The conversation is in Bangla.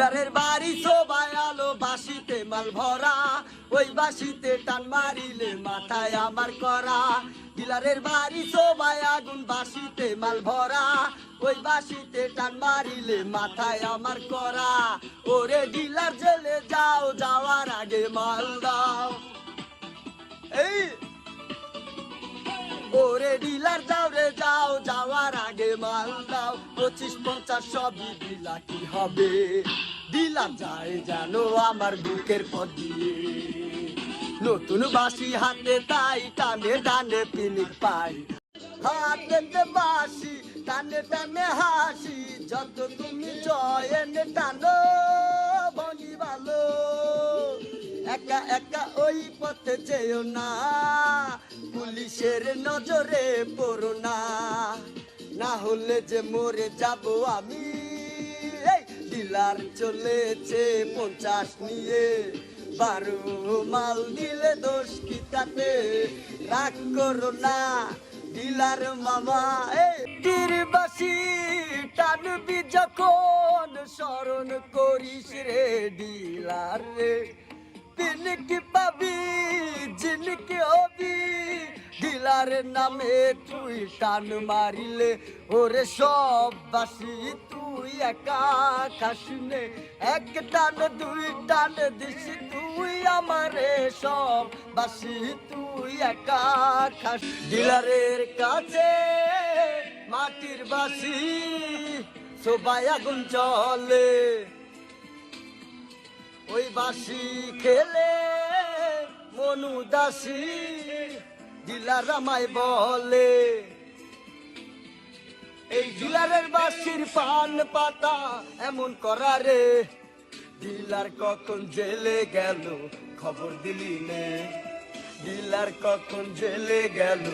ডিলারের বাড়ি সবাই আলো বাসিতে মাল ভরা। ওই বাসিতে টান মারিলে মাথায় আমার করা। ডিলারের বাড়ি সবাই আগুন বাসিতে মাল ভরা। ওই বাসিতে টান মারিলে মাথায় আমার করা। ওরে ডিলার জেলে যাও, যাওয়ার আগে মাল দাও। এই, ওরে ডিলার যাও রে, যাও পঁচিশ, পঞ্চাশ, সবই দিলা কি হবে? ডিলার যায় জানো আমার বুকের দিয়ে। নতুন বাসি হাতে তাই টানে টানে পিনিক পাই। হাতে বাসি টানে টানে হাসি, যত তুমি জয়েন টানো বনি ভালো। একা একা ওই পথে যেও না, পুলিশের নজরে পড়ো না। না হলে যে মরে যাব আমি। এই ডিলার চলেছে পঞ্চাশ নিয়ে। বারো মাল দিলে দোষ কি তাতে? রাগ করো না ডিলার মামা। এই তীরবাসী টানবি যখন, স্মরণ করিস রে ডিলার রে। পিনকি পাবি, জিনকি হবি ডিলারের নামে তুই টান মারিলে, ওরে সব বাসি, তুই একা খাসনে এক টান, দুই টান দিস, তুই আমারে সব বাসি, তুই একা খাস। ডিলারের কাছে মাটির বাসি সবাই আগুন চলে। ওই বাসি খেলে মনু দাসী ডিলার আমায় বলে, এই ডিলারের বাসির পান পাতা এমন করারে ডিলার কখন জেলে গেল খবর দিলি নে। ডিলার কখন জেলে গেল